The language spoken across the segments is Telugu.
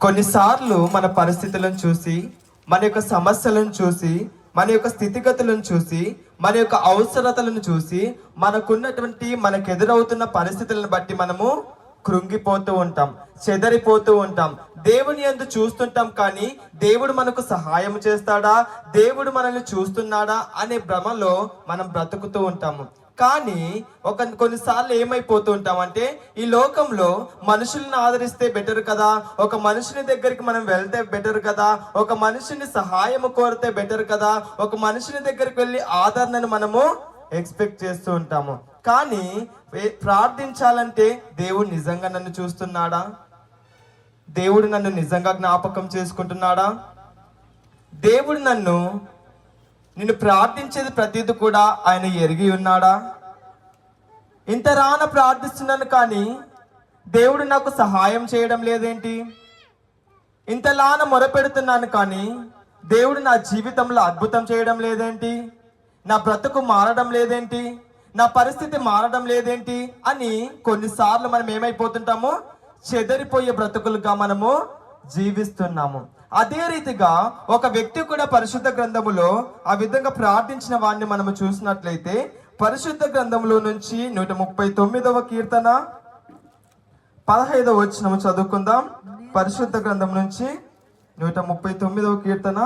కొన్నిసార్లు మన పరిస్థితులను చూసి మన యొక్క సమస్యలను చూసి మన యొక్క స్థితిగతులను చూసి మన యొక్క అవసరతలను చూసి మనకున్నటువంటి మనకు ఎదురవుతున్న పరిస్థితులను బట్టి మనము కృంగిపోతూ ఉంటాం చెదరిపోతూ ఉంటాం. దేవుని ఎందు చూస్తుంటాం కానీ దేవుడు మనకు సహాయం చేస్తాడా? దేవుడు మనల్ని చూస్తున్నాడా? అనే భ్రమలో మనం బ్రతుకుతూ ఉంటాము. కానీ ఒక కొన్నిసార్లు ఏమైపోతూ ఉంటామంటే ఈ లోకంలో మనుషుల్ని ఆదరిస్తే బెటర్ కదా ఒక మనుషుని దగ్గరికి మనం వెళ్తే బెటర్ కదా ఒక మనిషిని సహాయం కోరితే బెటర్ కదా ఒక మనిషిని దగ్గరికి వెళ్ళి ఆదరణను మనము ఎక్స్పెక్ట్ చేస్తూ ఉంటాము. కానీ ప్రార్థించాలంటే దేవుడు నిజంగా నన్ను చూస్తున్నాడా? దేవుడు నన్ను నిజంగా జ్ఞాపకం చేసుకుంటున్నాడా? దేవుడు నన్ను నిన్ను ప్రార్థించేది ప్రతిది కూడా ఆయన ఎరిగి ఉన్నాడా? ఇంత రాన ప్రార్థిస్తున్నాను కానీ దేవుడు నాకు సహాయం చేయడం లేదేంటి? ఇంతలాన మొరపెడుతున్నాను కానీ దేవుడు నా జీవితంలో అద్భుతం చేయడం లేదేంటి? నా బ్రతుకు మారడం లేదేంటి? నా పరిస్థితి మారడం లేదేంటి? అని కొన్నిసార్లు మనం ఏమైపోతుంటాము చెదరిపోయే బ్రతుకులుగా మనము జీవిస్తున్నాము. అదే రీతిగా ఒక వ్యక్తి కూడా పరిశుద్ధ గ్రంథములో ఆ విధంగా ప్రార్థించిన వాడిని మనము చూసినట్లయితే పరిశుద్ధ గ్రంథంలో నుంచి నూట ముప్పై తొమ్మిదవ కీర్తన పదహైదవ వచ్చినము చదువుకుందాం. పరిశుద్ధ గ్రంథం నుంచి నూట ముప్పై తొమ్మిదవ కీర్తన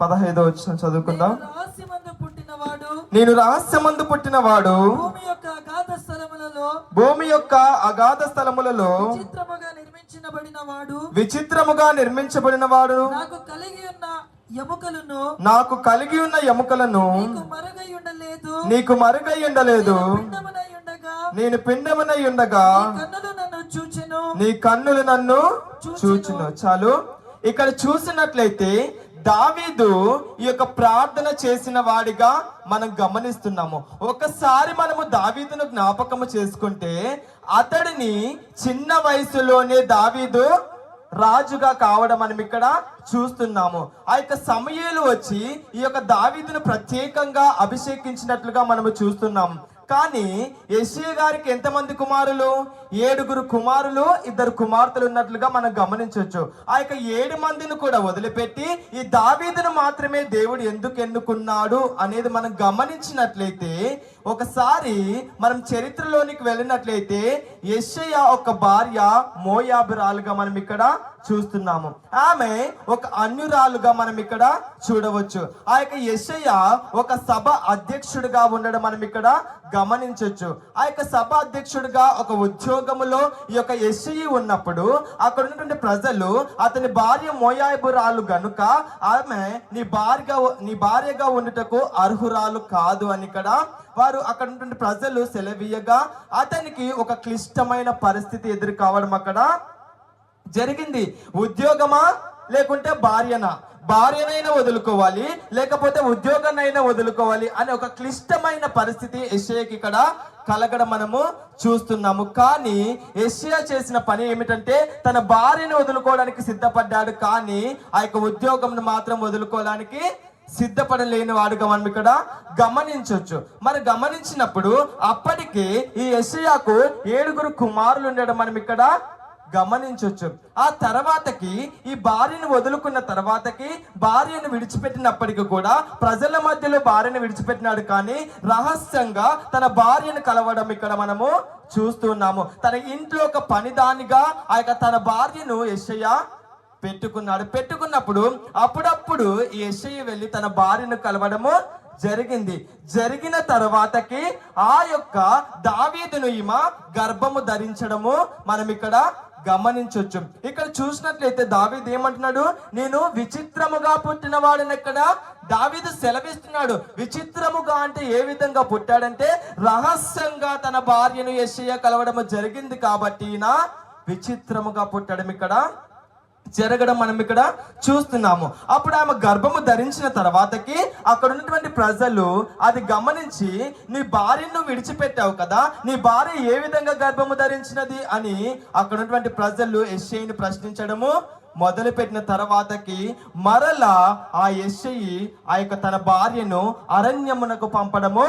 పదహైదవ వచ్చిన చదువుకుందాం. నేను రహస్యమందు పుట్టినవాడు. భూమి యొక్క అగాధ స్థలములలో భూమి యొక్క అగాధ స్థలములలో చిత్రముగా నిర్మించబడిన వాడు విచిత్రముగా నిర్మించబడిన వాడు నాకు కలిగి ఉన్న ఎముకలను నాకు కలిగి ఉన్న ఎముకలను నీకు మరుగై ఉండలేదు. నీకు మరుగై ఉండలేదు. నేను పిండమునై ఉండగా నీ కన్నులు నన్ను చూచెను. నీ కన్నులు నన్ను చూచును. చాలు. ఇక్కడ చూసినట్లయితే దావీదు ఈ యొక్క ప్రార్థన చేసిన వాడిగా మనం గమనిస్తున్నాము. ఒకసారి మనము దావీదును జ్ఞాపకము చేసుకుంటే అతడిని చిన్న వయసులోనే దావీదు రాజుగా కావడం మనం ఇక్కడ చూస్తున్నాము. ఆ యొక్క సమయాలు వచ్చి ఈ యొక్క దావీదును ప్రత్యేకంగా అభిషేకించినట్లుగా మనము చూస్తున్నాము. కానీ యెషయా గారికి ఎంతమంది కుమారులు? ఏడుగురు కుమారులు ఇద్దరు కుమార్తెలు ఉన్నట్లుగా మనం గమనించవచ్చు. ఆ యొక్క ఏడు మందిని కూడా వదిలిపెట్టి ఈ దావీదును మాత్రమే దేవుడు ఎందుకు ఎన్నుకున్నాడు అనేది మనం గమనించినట్లయితే ఒకసారి మనం చరిత్రలోనికి వెళ్ళినట్లయితే యెషయ ఒక భార్య మోయాబురాలుగా మనం ఇక్కడ చూస్తున్నాము. ఆమె ఒక అన్యురాలుగా మనం ఇక్కడ చూడవచ్చు. ఆ యొక్క యశయ్య ఒక సభ అధ్యక్షుడిగా ఉండడం మనం ఇక్కడ గమనించవచ్చు ఆ యొక్క సభ అధ్యక్షుడిగా ఒక ఉద్యోగములో ఈ యొక్క ఎస్ఐ ఉన్నప్పుడు అక్కడ ఉన్నటువంటి ప్రజలు అతని భార్య మోయాయిబురాలు గనుక ఆమె నీ భార్యగా నీ భార్యగా ఉండటకు అర్హురాలు కాదు అని ఇక్కడ వారు అక్కడ ఉన్నటువంటి ప్రజలు సెలవీయగా అతనికి ఒక క్లిష్టమైన పరిస్థితి ఎదురు కావడం అక్కడ జరిగింది. ఉద్యోగమా? లేకుంటే భార్యనా? భార్యనైనా వదులుకోవాలి లేకపోతే ఉద్యోగాన్నైనా వదులుకోవాలి అనే ఒక క్లిష్టమైన పరిస్థితి ఎస్ఐకి ఇక్కడ కలగడం మనము చూస్తున్నాము. కానీ ఎస్ఐ చేసిన పని ఏమిటంటే తన భార్యను వదులుకోవడానికి సిద్ధపడ్డాడు. కానీ ఆ యొక్క ఉద్యోగంను మాత్రం వదులుకోవడానికి సిద్ధపడలేని వాడుగా మనం ఇక్కడ గమనించవచ్చు మరి గమనించినప్పుడు అప్పటికి ఈ ఎస్ఐకు ఏడుగురు కుమారులు ఉండడం మనం ఇక్కడ గమనించవచ్చు ఆ తర్వాతకి ఈ భార్యను వదులుకున్న తర్వాతకి భార్యను విడిచిపెట్టినప్పటికీ కూడా ప్రజల మధ్యలో భార్యను విడిచిపెట్టినాడు కానీ రహస్యంగా తన భార్యను కలవడం ఇక్కడ మనము చూస్తున్నాము తన ఇంట్లో ఒక పనిదానిగా ఆ యొక్క తన భార్యను యశయ్య పెట్టుకున్నాడు. పెట్టుకున్నప్పుడు అప్పుడప్పుడు ఈ వెళ్ళి తన భార్యను కలవడము జరిగింది. జరిగిన తర్వాతకి ఆ యొక్క దావీదును ఈమె గర్భము ధరించడము మనం ఇక్కడ గమనించవచ్చు ఇక్కడ చూసినట్లయితే దావీద్ ఏమంటున్నాడు? నేను విచిత్రముగా పుట్టిన వాడిని ఇక్కడ దావీదు సెలవిస్తున్నాడు. విచిత్రముగా అంటే ఏ విధంగా పుట్టాడంటే రహస్యంగా తన భార్యను యెషయా కలవడము జరిగింది కాబట్టి ఈయన విచిత్రముగా పుట్టడం. ఇక్కడ జరగడం మనం ఇక్కడ చూస్తున్నాము. అప్పుడు ఆమె గర్భము ధరించిన తర్వాతకి అక్కడ ఉన్నటువంటి ప్రజలు అది గమనించి నీ భార్యను విడిచిపెట్టావు కదా నీ భార్య ఏ విధంగా గర్భము ధరించినది? అని అక్కడ ఉన్నటువంటి ప్రజలు ఎస్ఐని ప్రశ్నించడము మొదలుపెట్టిన తర్వాతకి మరలా ఆ ఎస్ఐ ఆ యొక్క తన భార్యను అరణ్యమునకు పంపడము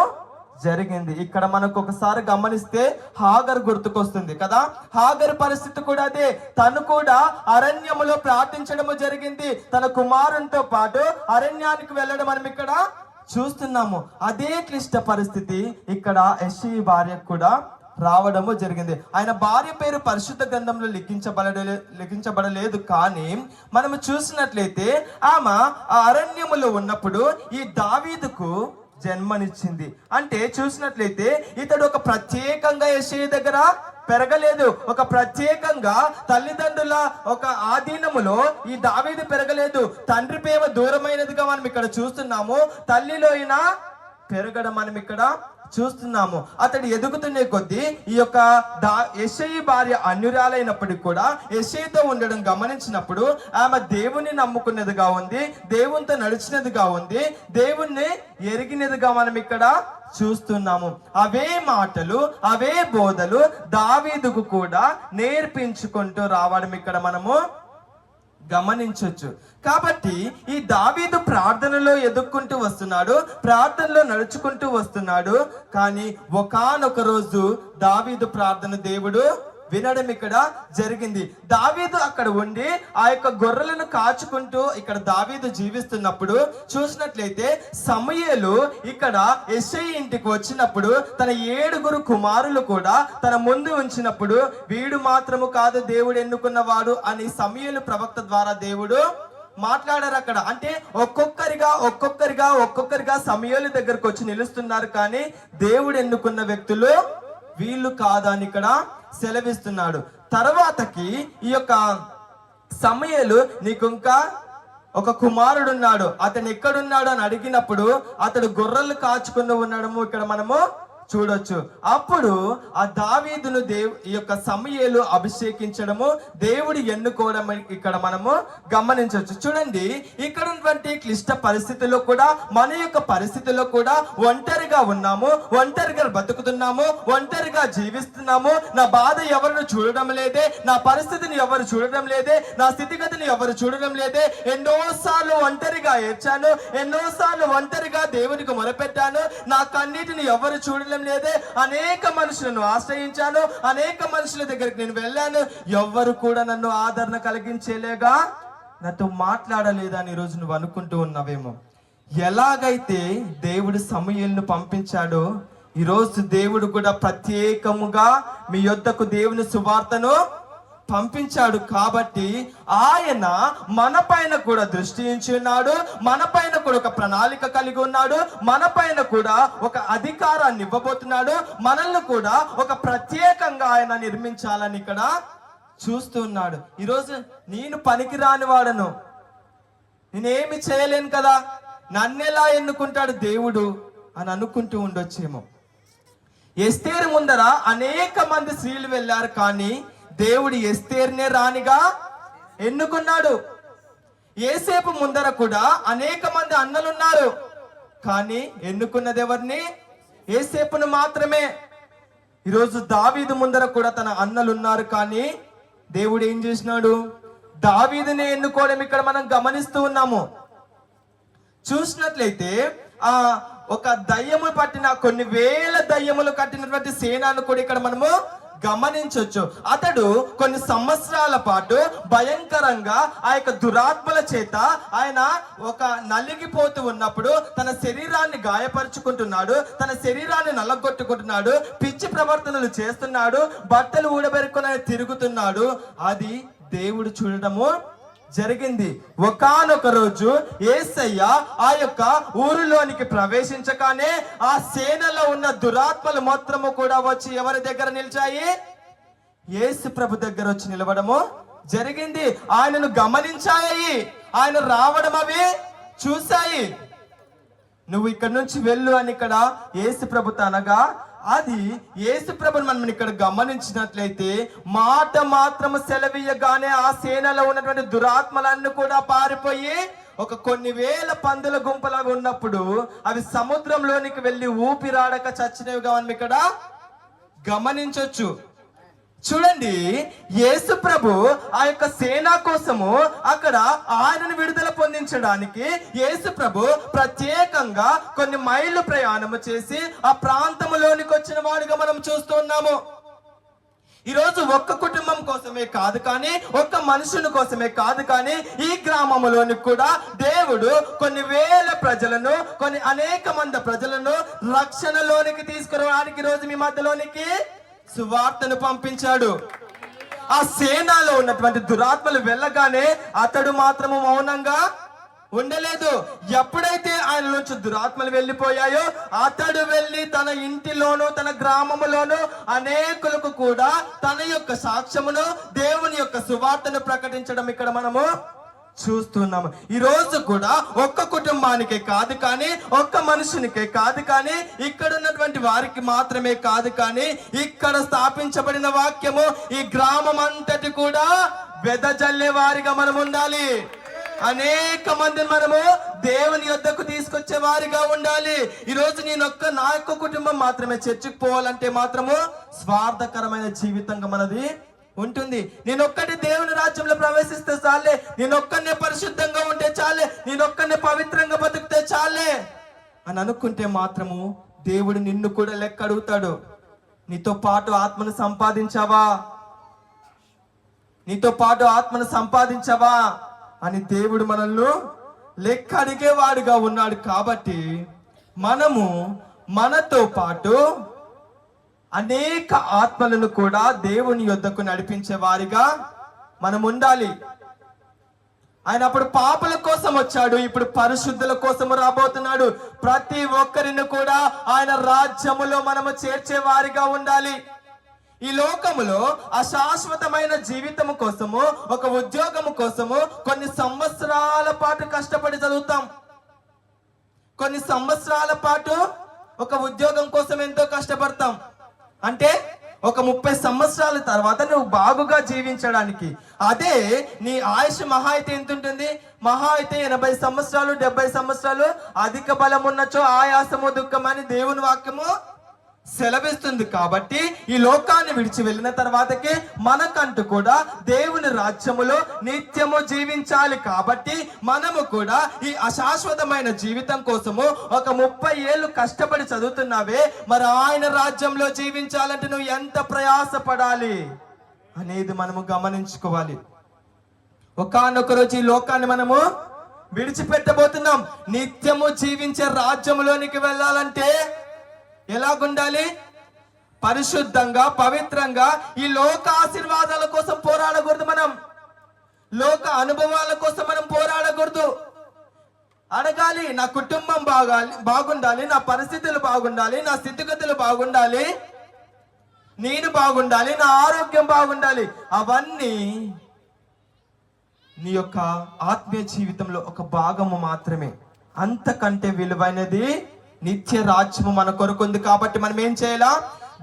జరిగింది. ఇక్కడ మనకు ఒకసారి గమనిస్తే హాగర్ గుర్తుకొస్తుంది కదా? హాగర్ పరిస్థితి కూడా అదే. తను కూడా అరణ్యములో ప్రార్థించడము జరిగింది. తన కుమారునితో పాటు అరణ్యానికి వెళ్ళడం మనం ఇక్కడ చూస్తున్నాము. అదే క్లిష్ట పరిస్థితి ఇక్కడ యశి భార్య కూడా రావడము జరిగింది. ఆయన భార్య పేరు పరిశుద్ధ గ్రంథంలో లిఖించబడలే లిఖించబడలేదు కానీ మనము చూసినట్లయితే ఆమె ఆ అరణ్యములో ఉన్నప్పుడు ఈ దావీదుకు జన్మనిచ్చింది. అంటే చూసినట్లయితే ఇతడు ఒక ప్రత్యేకంగా యశయ దగ్గర పెరగలేదు. ఒక ప్రత్యేకంగా తల్లిదండ్రుల ఒక ఆధీనములో ఈ దావీదు పెరగలేదు. తండ్రి ప్రేమ దూరమైనదిగా మనం ఇక్కడ చూస్తున్నాము. తల్లిలో అయినా పెరగడం మనం ఇక్కడ చూస్తున్నాము. అతడు ఎదుగుతున్న కొద్దీ ఈ యొక్క దా యశయి భార్య అన్యురాలైనప్పటికీ కూడా యశయితో ఉండడం గమనించినప్పుడు ఆమె దేవుని నమ్ముకున్నదిగా ఉంది దేవునితో నడిచినదిగా ఉంది దేవుణ్ణి ఎరిగినదిగా మనం ఇక్కడ చూస్తున్నాము. అవే మాటలు అవే బోధలు దావీదుకు కూడా నేర్పించుకుంటూ రావడం ఇక్కడ మనము గమనించవచ్చు కాబట్టి ఈ దావీదు ప్రార్థనలో ఎదుక్కుంటూ వస్తున్నాడు ప్రార్థనలో నడుచుకుంటూ వస్తున్నాడు. కానీ ఒకానొక రోజు దావీదు ప్రార్థన దేవుడు వినడం ఇక్కడ జరిగింది. దావీదు అక్కడ ఉండి ఆ యొక్క గొర్రెలను కాచుకుంటూ ఇక్కడ దావీదు జీవిస్తున్నప్పుడు చూసినట్లయితే సమయలు ఇక్కడ ఎస్ఐ ఇంటికి వచ్చినప్పుడు తన ఏడుగురు కుమారులు కూడా తన ముందు ఉంచినప్పుడు వీడు మాత్రము కాదు దేవుడు ఎన్నుకున్నవాడు అని సమయలు ప్రవక్త ద్వారా దేవుడు మాట్లాడారు అక్కడ. అంటే ఒక్కొక్కరిగా ఒక్కొక్కరిగా ఒక్కొక్కరిగా సమయాల దగ్గరకు వచ్చి నిలుస్తున్నారు కానీ దేవుడు ఎన్నుకున్న వ్యక్తులు వీళ్ళు కాదని ఇక్కడ సెలవిస్తున్నాడు. తర్వాతకి ఈ యొక్క సమయలు నీకు ఇంకా ఒక కుమారుడు ఉన్నాడు అతను ఎక్కడున్నాడు అని అడిగినప్పుడు అతడు గొర్రెలు కాచుకుని ఉండడము ఇక్కడ మనము చూడొచ్చు. అప్పుడు ఆ దావీదును దేవు ఈ యొక్క సమయలు అభిషేకించడము దేవుడు ఎన్నుకోవడం ఇక్కడ మనము గమనించవచ్చు చూడండి ఇక్కడ ఉన్నటువంటి క్లిష్ట పరిస్థితుల్లో కూడా మన యొక్క పరిస్థితుల్లో కూడా ఒంటరిగా ఉన్నాము ఒంటరిగా బతుకుతున్నాము ఒంటరిగా జీవిస్తున్నాము. నా బాధ ఎవరు చూడడం లేదే నా పరిస్థితిని ఎవరు చూడడం లేదే నా స్థితిగతిని ఎవరు చూడడం లేదే. ఎన్నోసార్లు ఒంటరిగా ఏడ్చాను ఎన్నోసార్లు ఒంటరిగా దేవునికి మొరపెట్టాను. నా కన్నీటిని ఎవరు చూడడం లేదే. అనేక మనుషులను ఆశ్రయించాను. అనేక మనుషుల దగ్గరికి నేను వెళ్ళాను. ఎవ్వరు కూడా నన్ను ఆదరణ కలిగించేలేగా. నాతో మాట్లాడలేదని ఈరోజు నువ్వు అనుకుంటూ ఉన్నావేమో. ఎలాగైతే దేవుడు సమయలను పంపించాడో ఈరోజు దేవుడు కూడా ప్రత్యేకముగా మీ యొద్దకు దేవుని సువార్తను పంపించాడు కాబట్టి ఆయన మన పైన కూడా దృష్టి ఉన్నాడు మన పైన కూడా ఒక ప్రణాళిక కలిగి ఉన్నాడు మన పైన కూడా ఒక అధికారాన్ని ఇవ్వబోతున్నాడు మనల్ని కూడా ఒక ప్రత్యేకంగా ఆయన నిర్మించాలని ఇక్కడ చూస్తూ ఉన్నాడు. ఈరోజు నేను పనికిరాని వాడను. నేనేమి చేయలేను కదా? నన్నెలా ఎన్నుకుంటాడు దేవుడు అని అనుకుంటూ ఉండొచ్చేమో. ఎస్తేరు ముందర అనేక మంది స్త్రీలు వెళ్ళారు కానీ దేవుడు ఎస్తేర్నే రానిగా ఎన్నుకున్నాడు. ఏసేపు ముందర కూడా అనేక మంది అన్నలున్నారు. కానీ ఎన్నుకున్నది ఎవరిని? ఏసేపును మాత్రమే. ఈరోజు దావీదు ముందర కూడా తన అన్నలున్నారు. కానీ దేవుడు ఏం చేసినాడు? దావీదుని ఎన్నుకోవడం ఇక్కడ మనం గమనిస్తూ ఉన్నాము. చూసినట్లయితే ఆ ఒక దయ్యము పట్టిన కొన్ని వేల దయ్యములు కట్టినటువంటి సేనాను కూడా ఇక్కడ మనము గమనించవచ్చు అతడు కొన్ని సంవత్సరాల పాటు భయంకరంగా ఆ యొక్క దురాత్మల చేత ఆయన ఒక నలిగిపోతూ ఉన్నప్పుడు తన శరీరాన్ని గాయపరుచుకుంటున్నాడు తన శరీరాన్ని నల్లగొట్టుకుంటున్నాడు పిచ్చి ప్రవర్తనలు చేస్తున్నాడు బట్టలు ఊడబెరుకొని తిరుగుతున్నాడు. అది దేవుడు చూడడము జరిగింది. ఒకానొక రోజు ఏసయ్య ఆ యొక్క ఊరిలోనికి ప్రవేశించగానే ఆ సేనలో ఉన్న దురాత్మలు మాత్రము కూడా వచ్చి ఎవరి దగ్గర నిలిచాయి? ఏసు ప్రభు దగ్గర వచ్చి నిలవడము జరిగింది. ఆయనను గమనించాయి. ఆయన రావడం అవి చూశాయి. నువ్వు ఇక్కడ నుంచి వెళ్ళు అని ఇక్కడ ఏసు ప్రభు అనగా అది యేసు ప్రభుని మనం ఇక్కడ గమనించినట్లయితే మాట మాత్రము సెలవీయగానే ఆ సేనలో ఉన్నటువంటి దురాత్మలన్నీ కూడా పారిపోయి ఒక కొన్ని వేల పందుల గుంపులాగా ఉన్నప్పుడు అవి సముద్రంలోనికి వెళ్ళి ఊపిరాడక చచ్చినవిగా మనం ఇక్కడ గమనించవచ్చు చూడండి యేసు ప్రభు ఆ యొక్క సేన కోసము అక్కడ ఆయనను విడుదల పొందించడానికి యేసు ప్రభు ప్రత్యేకంగా కొన్ని మైళ్ళు ప్రయాణము చేసి ఆ ప్రాంతములోనికి వచ్చిన వాడిగా మనం చూస్తున్నాము ఈరోజు ఒక్క కుటుంబం కోసమే కాదు కానీ ఒక్క మనుషుని కోసమే కాదు కానీ ఈ గ్రామంలోని కూడా దేవుడు కొన్ని వేల ప్రజలను కొన్ని అనేక మంది ప్రజలను రక్షణలోనికి తీసుకురావడానికి రోజు మీ మధ్యలోనికి సువార్తను పంపించాడు. ఆ సేనాలో ఉన్నటువంటి దురాత్మలు వెళ్ళగానే అతడు మాత్రము మౌనంగా ఉండలేదు. ఎప్పుడైతే ఆయన నుంచి దురాత్మలు వెళ్ళిపోయాయో అతడు వెళ్ళి తన ఇంటిలోను తన గ్రామములోను అనేకులకు కూడా తన యొక్క సాక్ష్యమును దేవుని యొక్క సువార్తను ప్రకటించడం ఇక్కడ మనము చూస్తున్నాము. ఈ రోజు కూడా ఒక్క కుటుంబానికే కాదు కానీ ఒక్క మనుషునికే కాదు కానీ ఇక్కడ ఉన్నటువంటి వారికి మాత్రమే కాదు కానీ ఇక్కడ స్థాపించబడిన వాక్యము ఈ గ్రామం అంతటి కూడా వెదజల్లే వారిగా మనం ఉండాలి. అనేక మందిని మనము దేవుని యొద్దకు తీసుకొచ్చే వారిగా ఉండాలి. ఈరోజు నేను నేనొక్క నా యొక్క కుటుంబం మాత్రమే చర్చికి పోవాలంటే మాత్రము స్వార్థకరమైన జీవితంగా మనది ఉంటుంది. నేనొక్కటి దేవుని రాజ్యంలో ప్రవేశిస్తే చాలే. నేనొక్కనే పరిశుద్ధంగా ఉంటే చాలే. నేనొక్కనే పవిత్రంగా బతికితే చాలే. అని అనుకుంటే మాత్రము దేవుడు నిన్ను కూడా లెక్క అడుగుతాడు. నీతో పాటు ఆత్మను సంపాదించావా? నీతో పాటు ఆత్మను సంపాదించవా? అని దేవుడు మనల్ని లెక్క అడిగేవాడుగా ఉన్నాడు కాబట్టి మనము మనతో పాటు అనేక ఆత్మలను కూడా దేవుని యొద్దకు నడిపించే వారిగా మనం ఉండాలి. ఆయన అప్పుడు పాపల కోసం వచ్చాడు ఇప్పుడు పరిశుద్ధుల కోసము రాబోతున్నాడు. ప్రతి ఒక్కరిని కూడా ఆయన రాజ్యములో మనము చేర్చే వారిగా ఉండాలి. ఈ లోకములో అశాశ్వతమైన జీవితము కోసము ఒక ఉద్యోగము కోసము కొన్ని సంవత్సరాల పాటు కష్టపడి చదువుతాం. కొన్ని సంవత్సరాల పాటు ఒక ఉద్యోగం కోసం ఎంతో కష్టపడతాం. అంటే ఒక ముప్పై సంవత్సరాల తర్వాత నువ్వు బాగుగా జీవించడానికి. అదే నీ ఆయుష్ మహా అయితే ఎంత ఉంటుంది మహా అయితే ఎనభై సంవత్సరాలు డెబ్బై సంవత్సరాలు అధిక బలం ఉన్నచో ఆయాసము దుఃఖం అని దేవుని వాక్యము సెలవిస్తుంది కాబట్టి ఈ లోకాన్ని విడిచి వెళ్ళిన తర్వాతకి మనకంటూ కూడా దేవుని రాజ్యములో నిత్యము జీవించాలి కాబట్టి మనము కూడా ఈ అశాశ్వతమైన జీవితం కోసము ఒక ముప్పై ఏళ్ళు కష్టపడి చదువుతున్నావే మరి ఆయన రాజ్యంలో జీవించాలంటే నువ్వు ఎంత ప్రయాసపడాలి అనేది మనము గమనించుకోవాలి. ఒకానొక రోజు ఈ లోకాన్ని మనము విడిచిపెట్టబోతున్నాం. నిత్యము జీవించే రాజ్యములోనికి వెళ్ళాలంటే ఎలాగుండాలి? పరిశుద్ధంగా పవిత్రంగా ఈ లోక ఆశీర్వాదాల కోసం పోరాడకూడదు మనం. లోక అనుభవాల కోసం మనం పోరాడకూడదు. అడగాలి నా కుటుంబం బాగాలి బాగుండాలి నా పరిస్థితులు బాగుండాలి నా స్థితిగతులు బాగుండాలి నేను బాగుండాలి నా ఆరోగ్యం బాగుండాలి. అవన్నీ నీ యొక్క ఆత్మీయ జీవితంలో ఒక భాగము మాత్రమే. అంతకంటే విలువైనది నిత్య రాజ్యము మన కొరకుంది కాబట్టి మనం ఏం చేయాలా?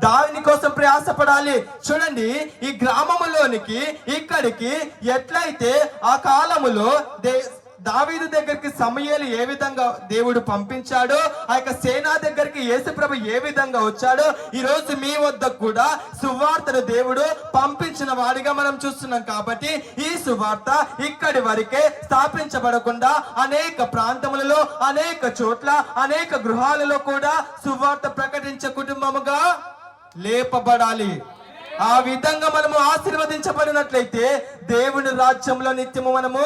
దాని కోసం ప్రయాసపడాలి. చూడండి ఈ గ్రామములోనికి ఇక్కడికి ఎట్లయితే ఆ కాలములో దే దావీదు దగ్గరికి సమయాలు ఏ విధంగా దేవుడు పంపించాడో ఆ యొక్క సేనా దగ్గరికి యేసుప్రభు ఏ విధంగా వచ్చాడో ఈ రోజు మీ వద్ద కూడా సువార్తను దేవుడు పంపించిన వాడిగా మనం చూస్తున్నాం కాబట్టి ఈ సువార్త ఇక్కడి వరకే స్థాపించబడకుండా అనేక ప్రాంతములలో అనేక చోట్ల అనేక గృహాలలో కూడా సువార్త ప్రకటించే కుటుంబముగా లేపబడాలి. ఆ విధంగా మనము ఆశీర్వదించబడినట్లయితే దేవుని రాజ్యంలో నిత్యము మనము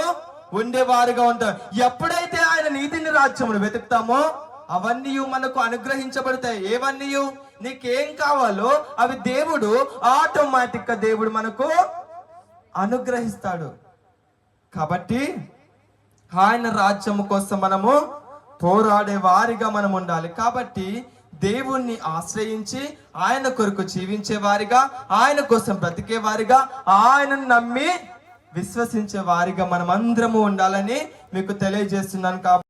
ఉండేవారుగా ఉంటాం ఎప్పుడైతే ఆయన నీతిని రాజ్యమును వెతుకుతామో అవన్నీ మనకు అనుగ్రహించబడతాయి. ఏవన్నీ నీకేం కావాలో అవి దేవుడు ఆటోమేటిక్గా దేవుడు మనకు అనుగ్రహిస్తాడు. కాబట్టి ఆయన రాజ్యము కోసం మనము పోరాడే వారిగా మనం ఉండాలి. కాబట్టి దేవుణ్ణి ఆశ్రయించి ఆయన కొరకు జీవించే వారిగా ఆయన కోసం బ్రతికే వారిగా ఆయనను నమ్మి విశ్వసించే వారిగా మనం అందరము ఉండాలని మీకు తెలియజేస్తున్నాను కాబట్టి